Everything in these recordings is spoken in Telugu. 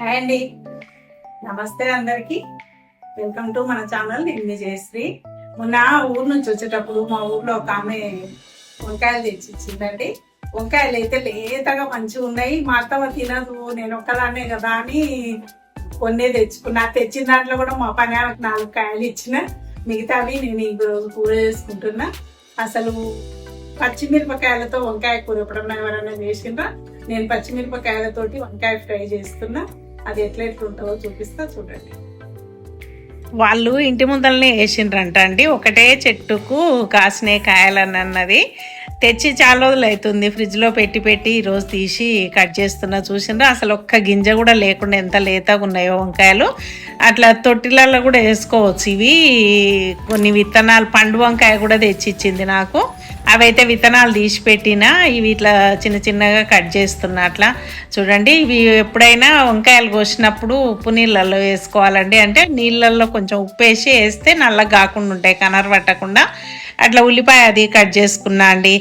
హాయ్ అండి. నమస్తే అందరికి. వెల్కమ్ టు మన ఛానల్ నేను మీ జయశ్రీ. మొన్న ఊరు నుంచి వచ్చేటప్పుడు మా ఊర్లో ఒక ఆమె వంకాయలు తెచ్చిచ్చిందండి. వంకాయలు అయితే లేతగా మంచిగా ఉన్నాయి. మా అత్తమ్మ తినదు నేను ఒక్కదాన్నే కదా అని కొన్నే తెచ్చుకున్నా. తెచ్చిన దాంట్లో కూడా మా పని ఆమెకు నాలుగు కాయలు ఇచ్చిన. మిగతావి నేను ఈ రోజు కూర చేసుకుంటున్నా. అసలు పచ్చిమిరపకాయలతో వంకాయ కూర ఎప్పుడన్నా ఎవరైనా చేసిండ్రా? నేను పచ్చిమిరపకాయలతోటి వంకాయ ఫ్రై చేస్తున్నా. అది ఎట్లా ఎట్లుంటుందో చూపిస్తా చూడండి. వాళ్ళు ఇంటి ముందరనే వేసిండ్రంట అండి. ఒకటే చెట్టుకు కాసిన కాయాలని అన్నది తెచ్చి చాలా రోజులు అవుతుంది. ఫ్రిడ్జ్లో పెట్టి పెట్టి ఈరోజు తీసి కట్ చేస్తున్నా చూసిండ్రు. అసలు ఒక్క గింజ కూడా లేకుండా ఎంత లేతగా ఉన్నాయో వంకాయలు. అట్లా తొట్టిలలో కూడా వేసుకోవచ్చు. ఇవి కొన్ని విత్తనాలు పండు వంకాయ కూడా తెచ్చిచ్చింది నాకు. అవైతే విత్తనాలు తీసి పెట్టినా ఇవి ఇట్లా చిన్న చిన్నగా కట్ చేస్తున్నా అట్లా. చూడండి ఇవి ఎప్పుడైనా వంకాయలు కోసినప్పుడు ఉప్పు నీళ్ళల్లో వేసుకోవాలండి. అంటే నీళ్ళల్లో కొంచెం ఉప్పు వేసి వేస్తే నల్లగా కాకుండా ఉంటాయి కనర పట్టకుండా. అట్లా ఉల్లిపాయ అది కట్ చేసుకున్నా అండి.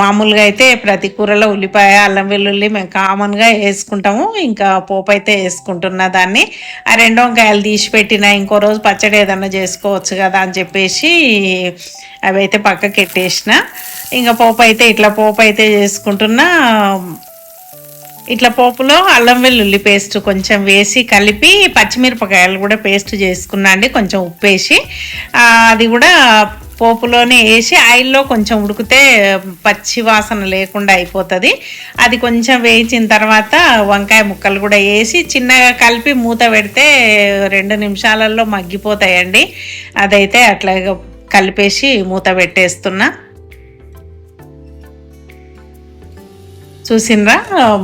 మామూలుగా అయితే ప్రతి కూరలో ఉల్లిపాయ అల్లం వెల్లుల్లి మేము కామన్గా వేసుకుంటాము. ఇంకా పోపు అయితే వేసుకుంటున్నా దాన్ని. ఆ రెండు వంకాయలు తీసి పెట్టిన ఇంకో రోజు పచ్చడి ఏదన్నా చేసుకోవచ్చు కదా అని చెప్పేసి అవి అయితే పక్కకి ఎట్టేసిన ఇంకా పోపు అయితే ఇట్లా పోపు అయితే చేసుకుంటున్నా. ఇట్లా పోపులో అల్లం వెల్లుల్లి పేస్ట్ కొంచెం వేసి కలిపి పచ్చిమిరపకాయలు కూడా పేస్ట్ చేసుకున్నా అండి కొంచెం ఉప్పు వేసి అది కూడా పోపులోనే వేసి ఆయిల్లో కొంచెం ఉడికితే పచ్చి వాసన లేకుండా అయిపోతుంది. అది కొంచెం వేయించిన తర్వాత వంకాయ ముక్కలు కూడా వేసి చిన్నగా కలిపి మూత పెడితే రెండు నిమిషాలలో మగ్గిపోతాయండి. అదైతే అట్లా కలిపేసి మూత పెట్టేస్తున్నా. చూసినరా?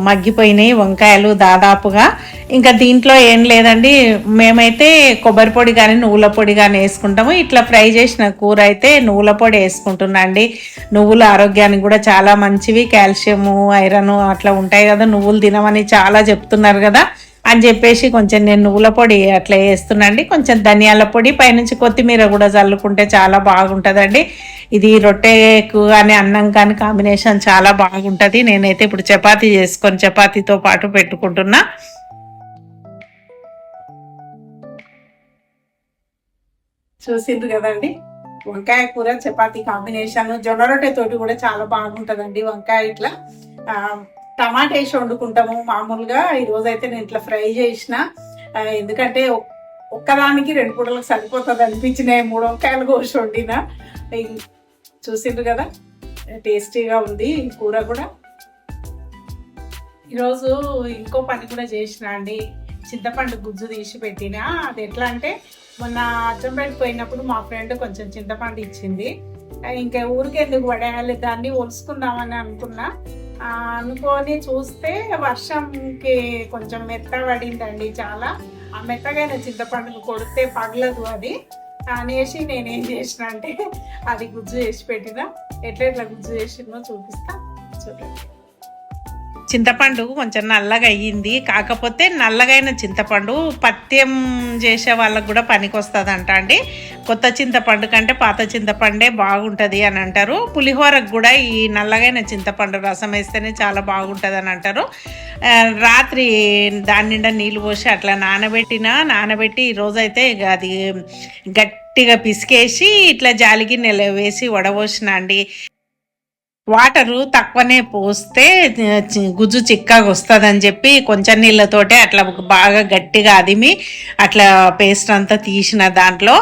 మగ్గిపోయినాయి వంకాయలు దాదాపుగా. ఇంకా దీంట్లో ఏం లేదండి. మేమైతే కొబ్బరి పొడి కానీ నువ్వుల పొడి కానీ వేసుకుంటాము. ఇట్లా ఫ్రై చేసిన కూర అయితే నువ్వుల పొడి వేసుకుంటున్నా అండి. నువ్వులు ఆరోగ్యానికి కూడా చాలా మంచివి. కాల్షియము ఐరన్ అట్లా ఉంటాయి కదా. నువ్వులు తినమని చాలా చెప్తున్నారు కదా. అని చెప్పేసి కొంచెం నేను నువ్వుల పొడి అట్లా వేస్తున్నాండి. కొంచెం ధనియాల పొడి పైనుంచి కొత్తిమీర కూడా చల్లుకుంటే చాలా బాగుంటుందండి. ఇది రొట్టెకు కానీ అన్నం కానీ కాంబినేషన్ చాలా బాగుంటుంది. నేనైతే ఇప్పుడు చపాతీ చేసుకొని చపాతీతో పాటు పెట్టుకుంటున్నా. చూసింది కదండి? వంకాయ కూర చపాతీ కాంబినేషన్ జొన్న రొట్టె తోటి కూడా చాలా బాగుంటుందండి వంకాయ ఇట్లా. టమాటా వేసి వండుకుంటాము. మామూలుగా ఈరోజైతే అయితే నేను ఇట్లా ఫ్రై చేసిన. ఎందుకంటే ఒక్కదానికి రెండు పూటలకు సరిపోతుంది అనిపించినాయి మూడు వంకాయలు కోసి వండిన. చూసిండ్రు కదా? టేస్టీగా ఉంది కూర కూడా. ఈరోజు ఇంకో పని కూడా చేసిన అండి. చింతపండు గుజ్జు తీసి పెట్టిన. అది ఎట్లా అంటే మొన్న అచ్చంపేట పోయినప్పుడు మా ఫ్రెండ్ కొంచెం చింతపండు ఇచ్చింది. ఇంకా ఇంకా ఊరికెందుకు పడేయాలి దాన్ని ఒలుసుకుందామని అనుకున్నా. అనుకొని చూస్తే వర్షంకి కొంచెం మెత్త పడిందండి చాలా. ఆ మెత్తగైన చింతపండుకు కొడితే పగలదు అది. అనేసి నేనేం చేసిన అంటే అది గుజ్జు చేసి పెట్టిన. ఎట్లా ఎట్లా గుజ్జు చేసినో చూపిస్తా. చూడండి. చింతపండు కొంచెం నల్లగా అయ్యింది కాకపోతే నల్లగైన చింతపండు పత్యం చేసే వాళ్ళకు కూడా పనికొస్తుంది అంట అండి. కొత్త చింతపండు కంటే పాత చింతపండే బాగుంటుంది అని అంటారు. పులిహోరకు కూడా ఈ నల్లగైన చింతపండు రసం వేస్తేనే చాలా బాగుంటుంది అని అంటారు రాత్రి దాని నిండా నీళ్ళు పోసి అట్లా నానబెట్టిన నానబెట్టి ఈరోజైతే ఇక అది గట్టిగా పిసికేసి ఇట్లా జాలిగి నెల వేసి వడబోసిన అండి. వాటరు తక్కువనే పోస్తే గుజ్జు చిక్కగా వస్తుందని చెప్పి కొంచెం నీళ్ళతోటే అట్లా బాగా గట్టిగా అదిమి అట్లా పేస్ట్ అంతా తీసిన దాంట్లో.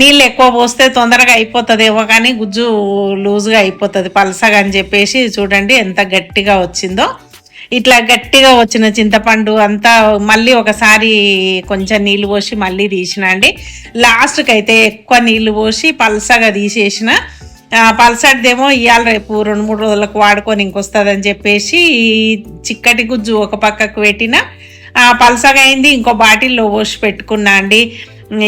నీళ్ళు ఎక్కువ పోస్తే తొందరగా అయిపోతుందేమో కానీ గుజ్జు లూజ్గా అయిపోతుంది పలసగా అని చెప్పేసి చూడండి ఎంత గట్టిగా వచ్చిందో. ఇట్లా గట్టిగా వచ్చిన చింతపండు అంతా మళ్ళీ ఒకసారి కొంచెం నీళ్ళు పోసి మళ్ళీ తీసిన అండి. లాస్ట్కి అయితే ఎక్కువ నీళ్ళు పోసి పలసగా తీసేసిన ఆ, ఇవాళ రేపు రెండు మూడు రోజులకు వాడుకొని ఇంకొస్తుందని చెప్పేసి ఈ చిక్కటి గుజ్జు ఒక పక్కకు పెట్టిన ఆ, పలసగా అయింది. ఇంకో బాటిల్లో పోసి పెట్టుకున్నా అండి.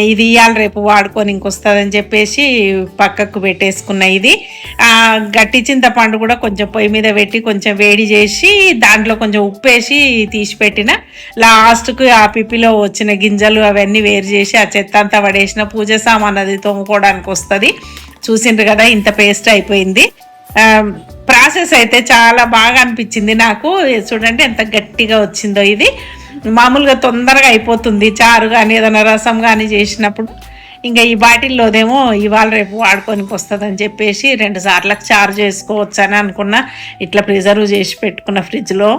ఇది ఇవాళ రేపు వాడుకొని ఇంకొస్తుందని చెప్పేసి పక్కకు పెట్టేసుకున్న ఇది. గట్టి చింతపండు కూడా కొంచెం పొయ్యి మీద పెట్టి కొంచెం వేడి చేసి దాంట్లో కొంచెం ఉప్పు వేసి తీసి పెట్టిన. లాస్ట్కు ఆ పిప్పిలో వచ్చిన గింజలు అవన్నీ వేరు చేసి ఆ చెత్త అంతా పడేసిన పూజ సామాన్ అది తోముకోవడానికి వస్తుంది. చూసిండ్రు కదా ఇంత పేస్ట్ అయిపోయింది. ప్రాసెస్ అయితే చాలా బాగా అనిపించింది నాకు. చూడండి ఎంత గట్టిగా వచ్చిందో ఇది. మామూలుగా తొందరగా అయిపోతుంది. చారు కానీ ఏదైనా రసం కానీ చేసినప్పుడు. ఇంకా ఈ బాటిల్లోదేమో ఇవాళ రేపు వాడుకోనికి వస్తుందని చెప్పేసి రెండు సార్లకు చారు చేసుకోవచ్చు అని అనుకున్నా. ఇట్లా ప్రిజర్వ్ చేసి పెట్టుకున్న ఫ్రిడ్జ్లో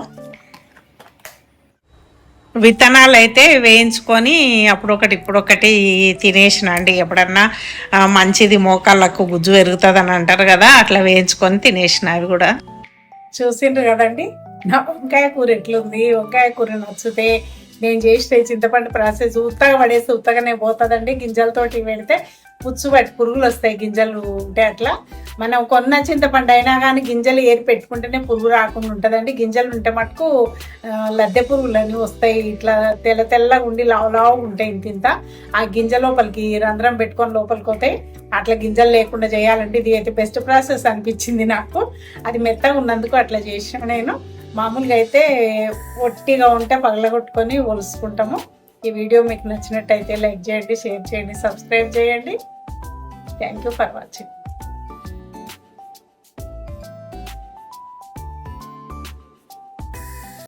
విత్తనాలు అయితే వేయించుకొని అప్పుడొకటి ఇప్పుడొకటి తినేసిన అండి. ఎప్పుడన్నా మంచిది మోకాళ్ళకు గుజ్జు పెరుగుతుంది అని అంటారు కదా అట్లా వేయించుకొని తినేసిన అవి కూడా. చూసిండ్రు కదండి? నా వంకాయ కూర ఎట్లుంది? వంకాయ కూర నచ్చితే నేను చేసిన చింతపండు ప్రాసెస్ ఉత్తగా పడేస్తే ఉత్తగానే పోతుందండి. గింజలతోటి పెడితే పుచ్చు పట్టి పురుగులు వస్తాయి గింజలు ఉంటే అట్లా. మనం కొన్న చింతపండు అయినా కానీ గింజలు ఏరి పెట్టుకుంటేనే పురుగు రాకుండా ఉంటుందండి. గింజలు ఉంటే మటుకు లద్దె పురుగులన్నీ వస్తాయి. ఇట్లా తెల్ల తెల్లగా ఉండి లావు లావు ఉంటాయి ఇంత ఇంత ఆ గింజ లోపలికి రంధ్రం పెట్టుకొని లోపలికి పోతాయి అట్లా గింజలు లేకుండా చేయాలంటే ఇది అయితే బెస్ట్ ప్రాసెస్ అనిపించింది నాకు. అది మెత్తగా ఉన్నందుకు అట్లా చేసాను నేను. మామూలుగా అయితే ఒట్టిగా ఉంటే పగలగొట్టుకొని ఒలుసుకుంటాము. ఈ వీడియో మీకు నచ్చినట్టయితే లైక్ చేయండి షేర్ చేయండి సబ్స్క్రైబ్ చేయండి. Thank you for watching